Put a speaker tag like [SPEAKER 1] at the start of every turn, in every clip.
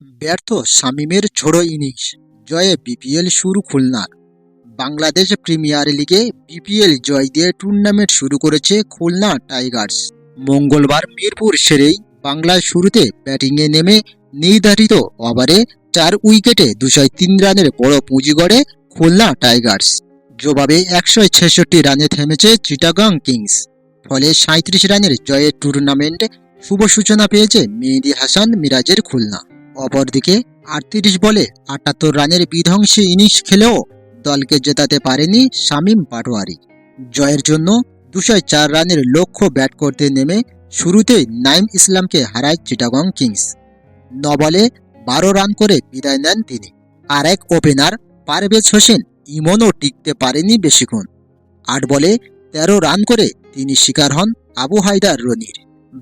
[SPEAKER 1] ব্যর্থ শামীমের ঝোড়ো ইনিংস। জয়ে বিপিএল শুরু খুলনার। বাংলাদেশ প্রিমিয়ার লিগে বিপিএল জয় দিয়ে টুর্নামেন্ট শুরু করেছে খুলনা টাইগার্স। মঙ্গলবার মিরপুর সেরেই বাংলার শুরুতে ব্যাটিংয়ে নেমে নির্ধারিত ওভারে চার উইকেটে দুশো তিন রানের বড় পুঁজি গড়ে খুলনা টাইগার্স। জবাবে একশো ছেষট্টি রানে থেমেছে চিটাগাং কিংস। ফলে সাঁত্রিশ রানের জয়ের টুর্নামেন্ট শুভ সূচনা পেয়েছে মেহেদি হাসান মিরাজের খুলনা। অপরদিকে আটত্রিশ বলে আটাত্তর রানের বিধ্বংসী ইনিংস খেলেও দলকে জেতাতে পারেনি শামীম পাটোয়ারি। জয়ের জন্য দুশো চার রানের লক্ষ্য ব্যাট করতে নেমে শুরুতেই নাইম ইসলামকে হারায় চিটাগং কিংস। ন বলে বারো রান করে বিদায় নেন তিনি। আর এক ওপেনার পারভেজ হোসেন ইমনও টিকতে পারেনি বেশিক্ষণ। আট বলে তেরো রান করে তিনি শিকার হন আবু হায়দার রনির।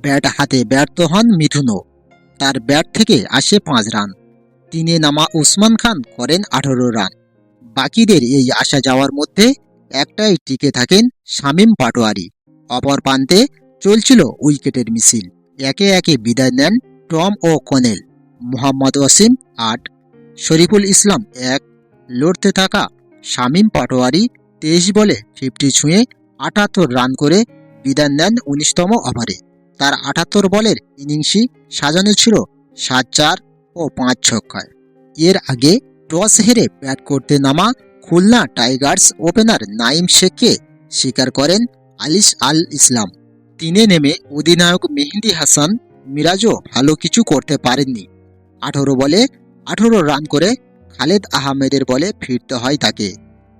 [SPEAKER 1] ব্যাট হাতে ব্যর্থ হন মিথুনও তার ব্যাট থেকে আসে পাঁচ রান। তিনে নামা উসমান খান করেন আঠারো রান। বাকিদের এই আসা যাওয়ার মধ্যে একটাই টিকে থাকেন শামীম পাটোয়ারি। অপর প্রান্তে চলছিল উইকেটের মিছিল। একে একে বিদায় নেন টম ও কনেল। মোহাম্মদ ওয়াসিম আট, শরীফুল ইসলাম এক, লড়তে থাকা শামীম পাটোয়ারি তেইশ বলে ফিফটি ছুঁয়ে আটাত্তর রান করে বিদায় নেন উনিশতম ওভারে। তার আটাত্তর বলের ইনিংসই সাজানো ছিল সাত চার ও পাঁচ ছক্কায়। এর আগে টস হেরে ব্যাট করতে নামা খুলনা টাইগার্স ওপেনার নাইম শেখকে স্বীকার করেন আলিস আল ইসলাম। তিনে নেমে অধিনায়ক মেহেদি হাসান, মিরাজও ভালো কিছু করতে পারেননি। আঠারো বলে আঠারো রান করে খালেদ আহমেদের বলে ফিরতে হয় তাকে।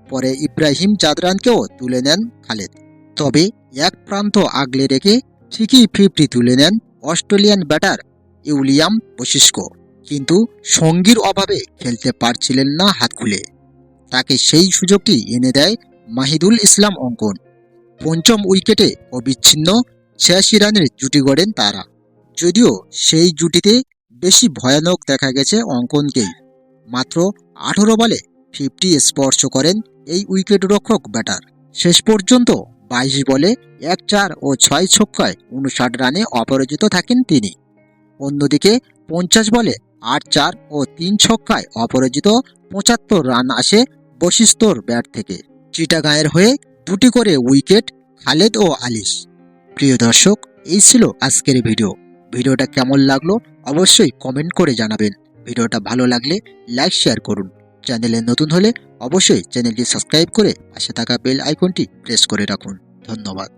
[SPEAKER 1] পরে ইব্রাহিম জাদরানকেও তুলে নেন খালেদ। তবে এক প্রান্ত আগলে রেখে ঠিকই ফিফটি তুলে নেন অস্ট্রেলিয়ান ব্যাটার ইউলিয়াম বশিষ্ক কিন্তু সঙ্গীর অভাবে খেলতে পারছিলেন না হাত খুলে। তাকে সেই সুযোগটি এনে দেয় মাহিদুল ইসলাম অঙ্কন। পঞ্চম উইকেটে অবিচ্ছিন্ন ছিয়াশি রানের জুটি গড়েন তারা। যদিও সেই জুটিতে বেশি ভয়ানক দেখা গেছে অঙ্কনকেই। মাত্র আঠেরো বলে ফিফটি স্পর্শ করেন এই উইকেট রক্ষক ব্যাটার। শেষ পর্যন্ত বাইশ বলে এক চার ও ছয় ছক্কায় উনষাট রানে অপরাজিত থাকেন তিনি। অন্যদিকে পঞ্চাশ বলে আট চার ও তিন ছক্কায় অপরাজিত পঁচাত্তর রান আসে বশিষ্ঠর ব্যাট থেকে। চিটাগাঁয়ের হয়ে দুটি করে উইকেট খালেদ ও আলিস প্রিয় দর্শক, এই ছিল আজকের ভিডিও। ভিডিওটা কেমন লাগল অবশ্যই কমেন্ট করে জানাবেন। ভিডিওটা ভালো লাগলে লাইক, শেয়ার করুন। চ্যানেলে নতুন হলে অবশ্যই চ্যানেলটি সাবস্ক্রাইব করে পাশে থাকা বেল আইকনটি প্রেস করে রাখুন। ধন্যবাদ।